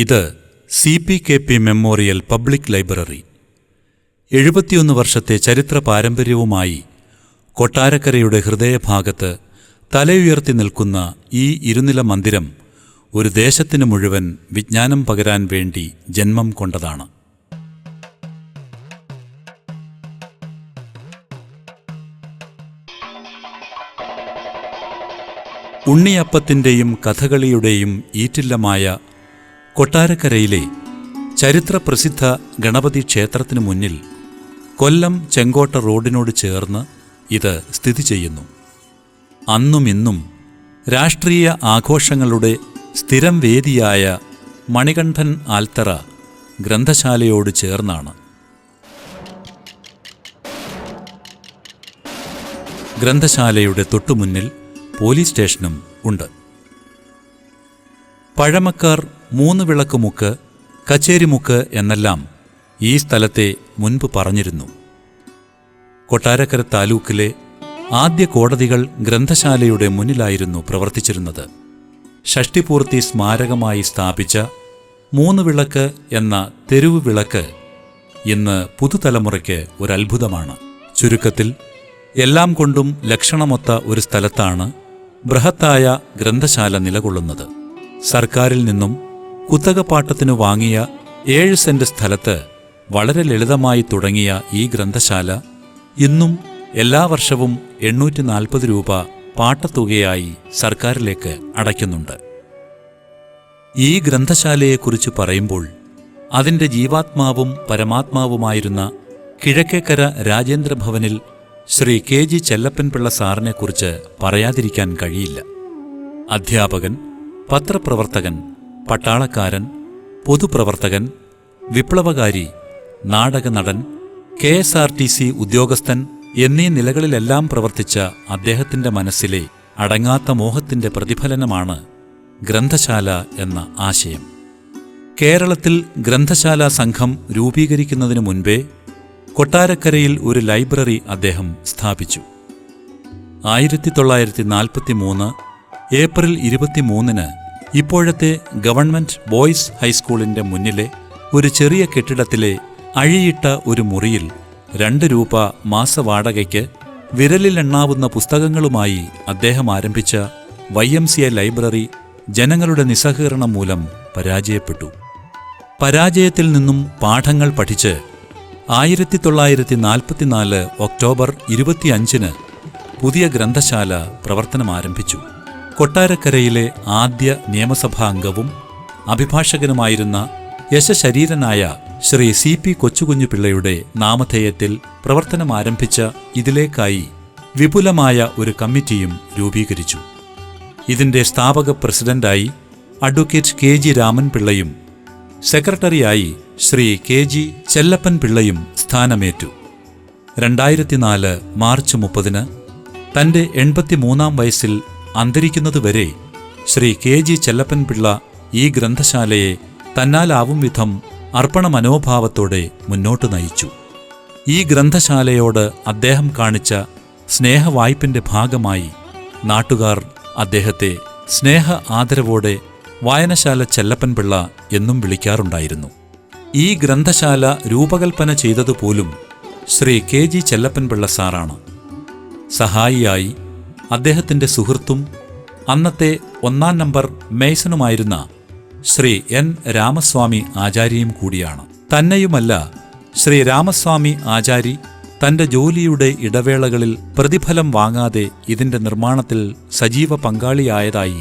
ഇത് C P K P memorial public library. എഴുപത്തിയൊന്ന് വർഷത്തെ ചരിത്ര പാരമ്പര്യവുമായി കൊട്ടാരക്കരയുടെ ഹൃദയഭാഗത്ത് തലയുയർത്തി നിൽക്കുന്ന ഈ ഇരുനില മന്ദിരം ഒരു ദേശത്തിന് മുഴുവൻ വിജ്ഞാനം പകരാൻ വേണ്ടി ജന്മം കൊണ്ടതാണ്. ഉണ്ണിയപ്പത്തിന്റെയും കഥകളിയുടെയും ഈറ്റില്ലമായ കൊട്ടാരക്കരയിലെ ചരിത്രപ്രസിദ്ധ ഗണപതി ക്ഷേത്രത്തിനു മുന്നിൽ കൊല്ലം ചെങ്കോട്ട റോഡിനോട് ചേർന്ന് ഇത് സ്ഥിതി ചെയ്യുന്നു. അന്നും ഇന്നും രാഷ്ട്രീയ ആഘോഷങ്ങളുടെ സ്ഥിരം വേദിയായ മണികണ്ഠൻ ആൽത്തറ ഗ്രന്ഥശാലയോട് ചേർന്നാണ്. ഗ്രന്ഥശാലയുടെ തൊട്ടുമുന്നിൽ പോലീസ് സ്റ്റേഷനും ഉണ്ട്. പഴമക്കാർ മൂന്ന് വിളക്കുമുക്ക് കച്ചേരിമുക്ക് എന്നെല്ലാം ഈ സ്ഥലത്തെ മുൻപ് പറഞ്ഞിരുന്നു. കൊട്ടാരക്കര താലൂക്കിലെ ആദ്യ കോടതികൾ ഗ്രന്ഥശാലയുടെ മുന്നിലായിരുന്നു പ്രവർത്തിച്ചിരുന്നത്. ഷഷ്ടിപൂർത്തി സ്മാരകമായി സ്ഥാപിച്ച മൂന്ന് വിളക്ക് എന്ന തെരുവ് വിളക്ക് ഇന്ന് പുതുതലമുറയ്ക്ക് ഒരു അത്ഭുതമാണ് ചുരുക്കത്തിൽ എല്ലാം കൊണ്ടും ലക്ഷണമൊത്ത ഒരു സ്ഥലത്താണ് ബൃഹത്തായ ഗ്രന്ഥശാല നിലകൊള്ളുന്നത്. സർക്കാരിൽ നിന്നും കുത്തകപ്പാട്ടത്തിനു വാങ്ങിയ ഏഴ് സെന്റ് സ്ഥലത്ത് വളരെ ലളിതമായി തുടങ്ങിയ ഈ ഗ്രന്ഥശാല ഇന്നും എല്ലാ വർഷവും എണ്ണൂറ്റി നാൽപ്പത് രൂപ പാട്ടത്തുകയായി സർക്കാരിലേക്ക് അടയ്ക്കുന്നുണ്ട്. ഈ ഗ്രന്ഥശാലയെക്കുറിച്ച് പറയുമ്പോൾ അതിന്റെ ജീവാത്മാവും പരമാത്മാവുമായിരുന്ന കിഴക്കേക്കര രാജേന്ദ്രഭവനിൽ ശ്രീ കെ ജി ചെല്ലപ്പൻപിള്ള സാറിനെക്കുറിച്ച് പറയാതിരിക്കാൻ കഴിയില്ല. അധ്യാപകൻ പത്രപ്രവർത്തകൻ പട്ടാളക്കാരൻ പൊതുപ്രവർത്തകൻ വിപ്ലവകാരി നാടകനടൻ K S R T C ഉദ്യോഗസ്ഥൻ എന്നീ നിലകളിലെല്ലാം പ്രവർത്തിച്ച അദ്ദേഹത്തിന്റെ മനസ്സിലെ അടങ്ങാത്ത മോഹത്തിന്റെ പ്രതിഫലനമാണ് ഗ്രന്ഥശാല എന്ന ആശയം. കേരളത്തിൽ ഗ്രന്ഥശാല സംഘം രൂപീകരിക്കുന്നതിനു മുൻപേ കൊട്ടാരക്കരയിൽ ഒരു ലൈബ്രറി അദ്ദേഹം സ്ഥാപിച്ചു. ആയിരത്തി തൊള്ളായിരത്തി നാൽപ്പത്തി മൂന്ന് ഏപ്രിൽ ഇരുപത്തിമൂന്നിന് ഇപ്പോഴത്തെ ഗവൺമെന്റ് ബോയ്സ് ഹൈസ്കൂളിന്റെ മുന്നിലെ ഒരു ചെറിയ കെട്ടിടത്തിലെ അഴിയിട്ട ഒരു മുറിയിൽ രണ്ട് രൂപ മാസവാടകയ്ക്ക് വിരലിലെണ്ണാവുന്ന പുസ്തകങ്ങളുമായി അദ്ദേഹം ആരംഭിച്ച Y M C A library ജനങ്ങളുടെ നിസ്സഹകരണം മൂലം പരാജയപ്പെട്ടു. പരാജയത്തിൽ നിന്നും പാഠങ്ങൾ പഠിച്ച് ആയിരത്തി തൊള്ളായിരത്തി നാൽപ്പത്തിനാല് ഒക്ടോബർ ഇരുപത്തിയഞ്ചിന് പുതിയ ഗ്രന്ഥശാല പ്രവർത്തനം ആരംഭിച്ചു കൊട്ടാരക്കരയിലെ ആദ്യ നിയമസഭാ അംഗവും അഭിഭാഷകനുമായിരുന്ന യശശരീരനായ ശ്രീ സി പി കൊച്ചുകുഞ്ഞു പിള്ളയുടെ നാമധേയത്തിൽ പ്രവർത്തനം ആരംഭിച്ച ഇതിലേക്കായി വിപുലമായ ഒരു കമ്മിറ്റിയും രൂപീകരിച്ചു. ഇതിന്റെ സ്ഥാപക പ്രസിഡന്റായി അഡ്വക്കേറ്റ് കെ ജി രാമൻപിള്ളയും സെക്രട്ടറിയായി ശ്രീ കെ ജി ചെല്ലപ്പൻ പിള്ളയും സ്ഥാനമേറ്റു. രണ്ടായിരത്തിനാല് മാർച്ച് മുപ്പതിന് തന്റെ എൺപത്തിമൂന്നാം വയസ്സിൽ അന്തരിക്കുന്നതുവരെ ശ്രീ കെ ജി ചെല്ലപ്പൻ പിള്ള ഈ ഗ്രന്ഥശാലയെ തന്നാലാവും വിധം അർപ്പണ മനോഭാവത്തോടെ മുന്നോട്ട് നയിച്ചു. ഈ ഗ്രന്ഥശാലയോട് അദ്ദേഹം കാണിച്ച സ്നേഹവായ്പിന്റെ ഭാഗമായി നാട്ടുകാർ അദ്ദേഹത്തെ സ്നേഹ ആദരവോടെ വായനശാല ചെല്ലപ്പൻപിള്ള എന്നും വിളിക്കാറുണ്ടായിരുന്നു. ഈ ഗ്രന്ഥശാല രൂപകൽപ്പന ചെയ്തതുപോലും ശ്രീ കെ ജി ചെല്ലപ്പൻപിള്ള സാറാണ്. സഹായിയായി അദ്ദേഹത്തിന്റെ സുഹൃത്തും അന്നത്തെ ഒന്നാം നമ്പർ മേസനുമായിരുന്ന ശ്രീ എൻ രാമസ്വാമി ആചാര്യയും കൂടിയാണ്. തന്നെയുമല്ല ശ്രീ രാമസ്വാമി ആചാരി തന്റെ ജോലിയുടെ ഇടവേളകളിൽ പ്രതിഫലം വാങ്ങാതെ ഇതിന്റെ നിർമ്മാണത്തിൽ സജീവ പങ്കാളിയായതായി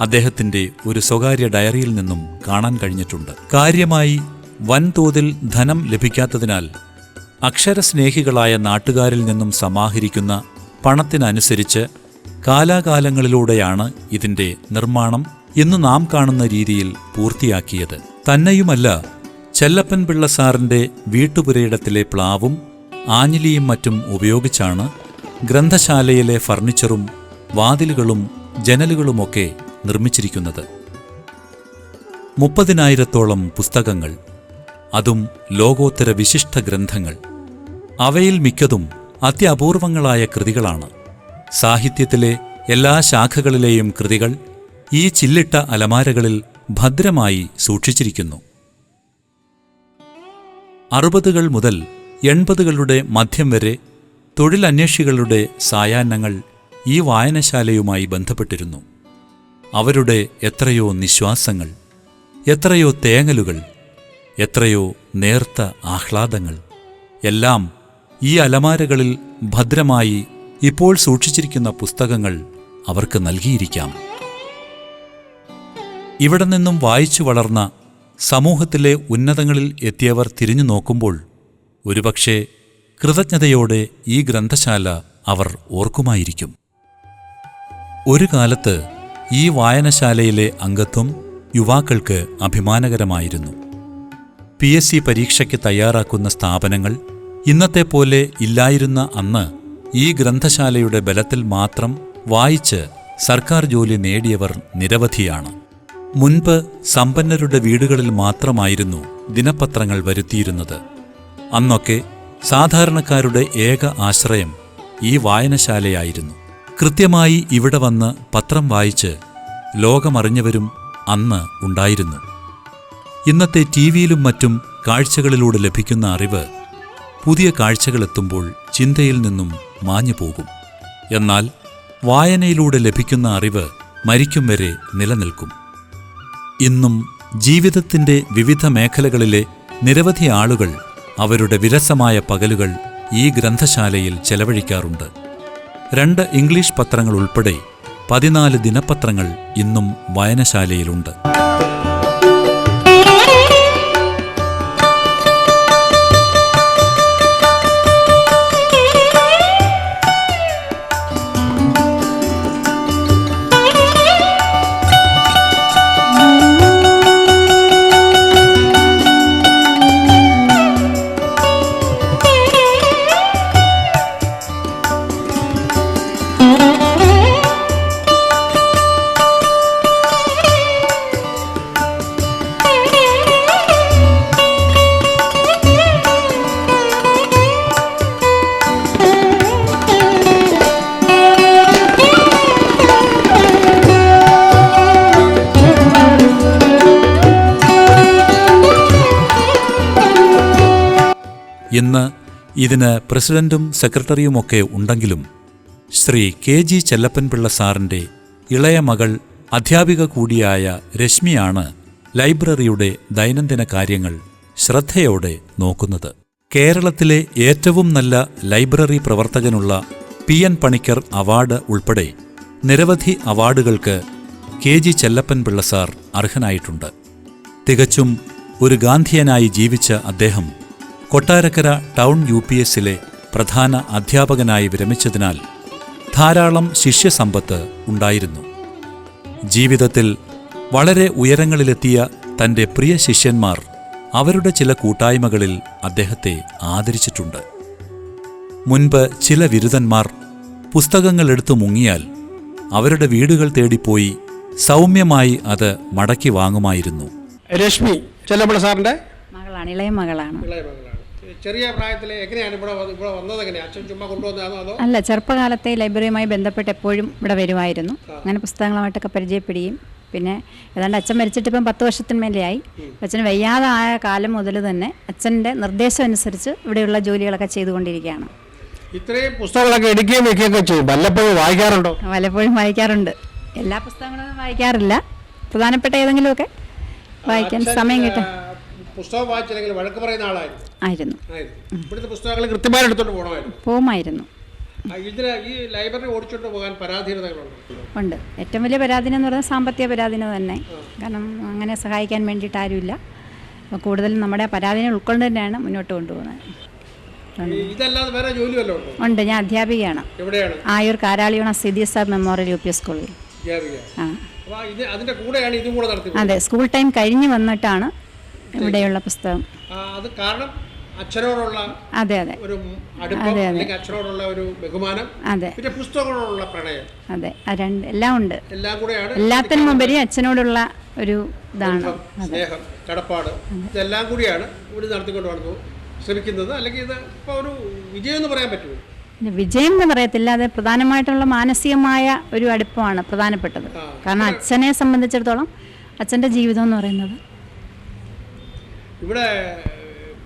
അദ്ദേഹത്തിന്റെ ഒരു സ്വകാര്യ ഡയറിയിൽ നിന്നും കാണാൻ കഴിഞ്ഞിട്ടുണ്ട്. കാര്യമായി വൻതോതിൽ ധനം ലഭിക്കാത്തതിനാൽ അക്ഷരസ്നേഹികളായ നാട്ടുകാരിൽ നിന്നും സമാഹരിക്കുന്ന പണത്തിനനുസരിച്ച് കാലാകാലങ്ങളിലൂടെയാണ് ഇതിന്റെ നിർമ്മാണം ഇന്ന് നാം കാണുന്ന രീതിയിൽ പൂർത്തിയാക്കിയത്. തന്നെയുമല്ല ചെല്ലപ്പൻ പിള്ള സാറിന്റെ വീട്ടുപുരയിടത്തിലെ പ്ലാവും ആഞ്ഞിലിയും മറ്റും ഉപയോഗിച്ചാണ് ഗ്രന്ഥശാലയിലെ ഫർണിച്ചറും വാതിലുകളും ജനലുകളുമൊക്കെ നിർമ്മിച്ചിരിക്കുന്നത്. മുപ്പതിനായിരത്തോളം പുസ്തകങ്ങൾ അതും ലോകോത്തര വിശിഷ്ട ഗ്രന്ഥങ്ങൾ അവയിൽ മിക്കതും അത്യപൂർവങ്ങളായ കൃതികളാണ്. സാഹിത്യത്തിലെ എല്ലാ ശാഖകളിലെയും കൃതികൾ ഈ ചില്ലിട്ട അലമാരകളിൽ ഭദ്രമായി സൂക്ഷിച്ചിരിക്കുന്നു. അറുപതുകൾ മുതൽ എൺപതുകളുടെ മധ്യം വരെ തൊഴിലന്വേഷികളുടെ സായാഹ്നങ്ങൾ ഈ വായനശാലയുമായി ബന്ധപ്പെട്ടിരുന്നു. അവരുടെ എത്രയോ നിശ്വാസങ്ങൾ എത്രയോ തേങ്ങലുകൾ എത്രയോ നേർത്ത ആഹ്ലാദങ്ങൾ എല്ലാം ഈ അലമാരകളിൽ ഭദ്രമായി ഇപ്പോൾ സൂക്ഷിച്ചിരിക്കുന്ന പുസ്തകങ്ങൾ അവർക്ക് നൽകിയിരിക്കാം. ഇവിടെ നിന്നും വായിച്ചു വളർന്ന സമൂഹത്തിലെ ഉന്നതങ്ങളിൽ എത്തിയവർ തിരിഞ്ഞു നോക്കുമ്പോൾ ഒരുപക്ഷെ കൃതജ്ഞതയോടെ ഈ ഗ്രന്ഥശാല അവർ ഓർക്കുമായിരിക്കും. ഒരു കാലത്ത് ഈ വായനശാലയിലെ അംഗത്വം യുവാക്കൾക്ക് അഭിമാനകരമായിരുന്നു. പി എസ് സി പരീക്ഷയ്ക്ക് തയ്യാറാക്കുന്ന സ്ഥാപനങ്ങൾ ഇന്നത്തെ പോലെ ഇല്ലായിരുന്ന അന്ന് ഈ ഗ്രന്ഥശാലയുടെ ബലത്തിൽ മാത്രം വായിച്ച് സർക്കാർ ജോലി നേടിയവർ നിരവധിയാണ്. മുൻപ് സമ്പന്നരുടെ വീടുകളിൽ മാത്രമായിരുന്നു ദിനപത്രങ്ങൾ വരുത്തിയിരുന്നത്. അന്നൊക്കെ സാധാരണക്കാരുടെ ഏക ആശ്രയം ഈ വായനശാലയായിരുന്നു. കൃത്യമായി ഇവിടെ വന്ന് പത്രം വായിച്ച് ലോകമറിഞ്ഞവരും അന്ന് ഉണ്ടായിരുന്നു. ഇന്നത്തെ ടി വിയിലും മറ്റും കാഴ്ചകളിലൂടെ ലഭിക്കുന്ന അറിവ് പുതിയ കാഴ്ചകളെത്തുമ്പോൾ ചിന്തയിൽ നിന്നും മാഞ്ഞു പോകും എന്നാൽ വായനയിലൂടെ ലഭിക്കുന്ന അറിവ് മരിക്കും വരെ നിലനിൽക്കും. ഇന്നും ജീവിതത്തിന്റെ വിവിധ മേഖലകളിലെ നിരവധി ആളുകൾ അവരുടെ വിരസമായ പകലുകൾ ഈ ഗ്രന്ഥശാലയിൽ ചെലവഴിക്കാറുണ്ട്. രണ്ട് ഇംഗ്ലീഷ് പത്രങ്ങൾ ഉൾപ്പെടെ പതിനാല് ദിനപത്രങ്ങൾ ഇന്നും വായനശാലയിലുണ്ട്. ഇന്ന് ഇതിന് പ്രസിഡന്റും സെക്രട്ടറിയുമൊക്കെ ഉണ്ടെങ്കിലും ശ്രീ കെ ജി ചെല്ലപ്പൻപിള്ള സാറിന്റെ ഇളയ മകൾ അധ്യാപിക കൂടിയായ രശ്മിയാണ് ലൈബ്രറിയുടെ ദൈനംദിന കാര്യങ്ങൾ ശ്രദ്ധയോടെ നോക്കുന്നത്. കേരളത്തിലെ ഏറ്റവും നല്ല ലൈബ്രറി പ്രവർത്തകനുള്ള പി എൻ പണിക്കർ അവാർഡ് ഉൾപ്പെടെ നിരവധി അവാർഡുകൾക്ക് കെ ജി ചെല്ലപ്പൻപിള്ള സാർ അർഹനായിട്ടുണ്ട്. തികച്ചും ഒരു ഗാന്ധിയനായി ജീവിച്ച അദ്ദേഹം കൊട്ടാരക്കര ടൗൺ യു പി എസിലെ പ്രധാന അധ്യാപകനായി വിരമിച്ചതിനാൽ ധാരാളം ശിഷ്യസമ്പത്ത് ഉണ്ടായിരുന്നു. ജീവിതത്തിൽ വളരെ ഉയരങ്ങളിലെത്തിയ തന്റെ പ്രിയ ശിഷ്യന്മാർ അവരുടെ ചില കൂട്ടായ്മകളിൽ അദ്ദേഹത്തെ ആദരിച്ചിട്ടുണ്ട്. മുൻപ് ചില ബിരുദന്മാർ പുസ്തകങ്ങളെടുത്തു മുങ്ങിയാൽ അവരുടെ വീടുകൾ തേടിപ്പോയി സൗമ്യമായി അത് മടക്കി വാങ്ങുമായിരുന്നു. രശ്മി ചെല്ലപ്പിള്ള സാറിന്റെ മകളാണ് ഇളയ മകളാണ്. ഇളയ മകളാണ്. ചെറിയ പ്രായത്തിൽ എങ്ങനെയാണ് ഇവിടെ ഇവിടെ വന്നത് എങ്ങനെയാണ് അച്ഛൻ ചുമ്മാ കൊണ്ടുവന്നതാണോ അതോ? അല്ല ചെറുപ്പകാലത്തെ ലൈബ്രറിയുമായി ബന്ധപ്പെട്ട് എപ്പോഴും ഇവിടെ വരുമായിരുന്നു. അങ്ങനെ പുസ്തകങ്ങളുമായിട്ടൊക്കെ പരിചയപ്പെടുകയും. പിന്നെ ഏതാണ്ട് അച്ഛൻ മരിച്ചിട്ട് ഇപ്പം പത്ത് വർഷത്തിന്മേലെയായി അച്ഛന് ആയ കാലം മുതൽ തന്നെ അച്ഛന്റെ നിർദ്ദേശം അനുസരിച്ച് ഇവിടെയുള്ള ജോലികളൊക്കെ ചെയ്തുകൊണ്ടിരിക്കുകയാണ്. ഇത്രയും പുസ്തകങ്ങളൊക്കെ എടുക്കുകയും വെക്കുകയൊക്കെ ചെയ്യും വല്ലപ്പോഴും വായിക്കാറുണ്ടോ? പലപ്പോഴും വായിക്കാറുണ്ട്. എല്ലാ പുസ്തകങ്ങളും വായിക്കാറില്ല. പ്രധാനപ്പെട്ട ഏതെങ്കിലുമൊക്കെ വായിക്കാൻ സമയം കിട്ടും. പുസ്തകം വായിച്ചില്ലെങ്കിൽ വഴക്ക് പറയുന്ന ആളായിരുന്നു. ആയിരുന്നു. ഇവിടുത്തെ പുസ്തകങ്ങൾ കൃത്യമായി എടുത്തോണ്ട് പോകണമായിരുന്നു ഇതിന് ഈ ലൈബ്രറി ഓടിച്ചോണ്ട് പോകാൻ പരാധീനതകളുണ്ട്. ഉണ്ട്. ഏറ്റവും വലിയ പരാധീനം എന്ന് പറഞ്ഞാൽ സാമ്പത്തിക പരാധീനം തന്നെ. കാരണം അങ്ങനെ സഹായിക്കാൻ വേണ്ടിയിട്ട് ആരുമില്ല. കൂടുതലും നമ്മുടെ പരാധീനം ഉൾക്കൊണ്ട് തന്നെയാണ് മുന്നോട്ട് കൊണ്ടുപോകുന്നത്. ഇതല്ലാതെ വേറെ ജോലി വല്ലതും ഉണ്ടോ? ഞാൻ അധ്യാപികയാണ്. എവിടെയാണ്? ആയൂർ കാരാളിയോണ സിദി സാബ് മെമ്മോറിയൽ യു പി സ്കൂളിൽ. ആ. അതെ. സ്കൂൾ ടൈം കഴിഞ്ഞ് വന്നിട്ടാണ് ഇവിടെയുള്ള പുസ്തകം. അത് കാരണം അച്ഛനോടുള്ള അതെ അതെ. ഒരു അടുപ്പം അതെ അച്ഛനോടുള്ള ഒരു ബഹുമാനം അതെ. പിന്നെ പുസ്തകങ്ങളോടുള്ള പ്രണയം. അതെ രണ്ട് എല്ലാം ഉണ്ട്. എല്ലാം കൂടെയാണ് എല്ലാത്തിനും ഉപരി അച്ഛനോടുള്ള ഒരു ഇതാണ്. സ്നേഹം കടപ്പാട് ഇതെല്ലാം കൂടിയാണ് ഇവിടെ നടത്തിക്കൊണ്ട് വന്നു ശ്രമിക്കുന്നത് അല്ലെങ്കിൽ ഇത് ഇപ്പോൾ ഒരു വിജയം എന്ന് പറയാൻ പറ്റുമോ? വിജയം എന്ന് പറയത്തില്ല. അത് പ്രധാനമായിട്ടുള്ള മാനസികമായ ഒരു അടുപ്പമാണ് പ്രധാനപ്പെട്ടത്. കാരണം അച്ഛനെ സംബന്ധിച്ചിടത്തോളം അച്ഛന്റെ ജീവിതം എന്ന് പറയുന്നത് ഇവിടെ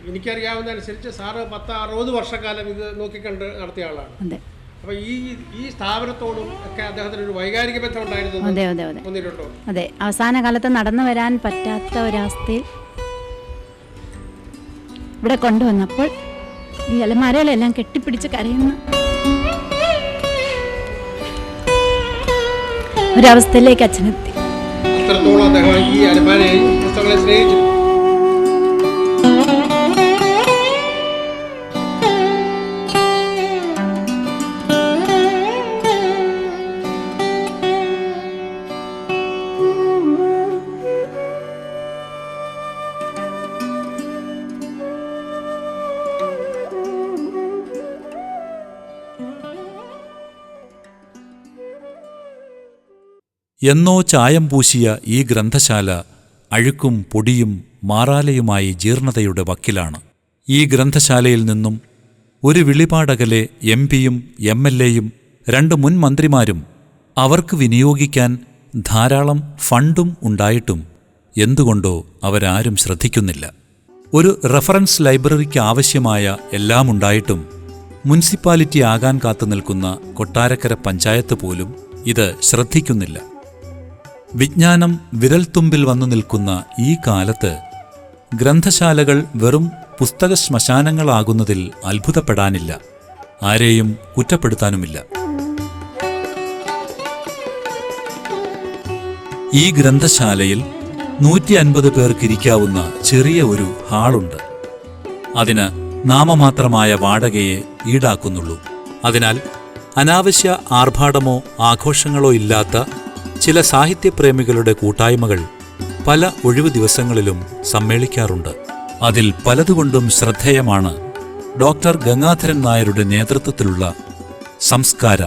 എനിക്കറിയാവുന്ന അനുസരിച്ച് സാറ് പത്ത് അറുപത് വർഷക്കാലം ഇത് നോക്കിക്കണ്ട് നടത്തിയ ആളാണ്. അപ്പൊ ഈ ഈ സ്ഥാപനത്തോടും ഒക്കെ അദ്ദേഹത്തിന് ഒരു വൈകാരിക ബന്ധം ഉണ്ടായിരുന്നു അതെ അതെ അതെ. അതെ. അവസാന കാലത്ത് നടന്നു വരാൻ പറ്റാത്ത ഒരവസ്ഥയിൽ ഇവിടെ കൊണ്ടുവന്നപ്പോൾ ഈ അലമാരകളെല്ലാം കെട്ടിപ്പിടിച്ച് കരയുന്ന ഒരവസ്ഥയിലേക്ക് അച്ഛനെത്തി. അത്രത്തോളം അദ്ദേഹം ഈ അലമാരയെയും പുസ്തകങ്ങളെ സ്നേഹിച്ചു എന്നോ ചായം പൂശിയ ഈ ഗ്രന്ഥശാല അഴുക്കും പൊടിയും മാറാലയുമായി ജീർണതയുടെ വക്കിലാണ്. ഈ ഗ്രന്ഥശാലയിൽ നിന്നും ഒരു വിളിപാടകലെ എം പിയും എം എൽ എയും രണ്ട് മുൻ മന്ത്രിമാരും അവർക്ക് വിനിയോഗിക്കാൻ ധാരാളം ഫണ്ടും ഉണ്ടായിട്ടും എന്തുകൊണ്ടോ അവരാരും ശ്രദ്ധിക്കുന്നില്ല. ഒരു റഫറൻസ് ലൈബ്രറിക്ക് ആവശ്യമായ എല്ലാം ഉണ്ടായിട്ടും മുനിസിപ്പാലിറ്റി ആകാൻ കാത്തു നിൽക്കുന്ന കൊട്ടാരക്കര പഞ്ചായത്ത് പോലും ഇത് ശ്രദ്ധിക്കുന്നില്ല. വിജ്ഞാനം വിരൽത്തുമ്പിൽ വന്നു നിൽക്കുന്ന ഈ കാലത്ത് ഗ്രന്ഥശാലകൾ വെറും പുസ്തക ശ്മശാനങ്ങളാകുന്നതിൽ അത്ഭുതപ്പെടാനില്ല. ആരെയും കുറ്റപ്പെടുത്താനുമില്ല. ഈ ഗ്രന്ഥശാലയിൽ നൂറ്റി അൻപത് പേർക്കിരിക്കാവുന്ന ചെറിയ ഒരു ഹാളുണ്ട്. അതിന് നാമമാത്രമായ വാടകയെ ഈടാക്കുന്നുള്ളൂ. അതിനാൽ അനാവശ്യ ആർഭാടമോ ആഘോഷങ്ങളോ ഇല്ലാത്ത ചില സാഹിത്യപ്രേമികളുടെ കൂട്ടായ്മകൾ പല ഒഴിവു ദിവസങ്ങളിലും സമ്മേളിക്കാറുണ്ട്. അതിൽ പലതുകൊണ്ടും ശ്രദ്ധേയമാണ് ഡോക്ടർ ഗംഗാധരൻ നായരുടെ നേതൃത്വത്തിലുള്ള സംസ്കാര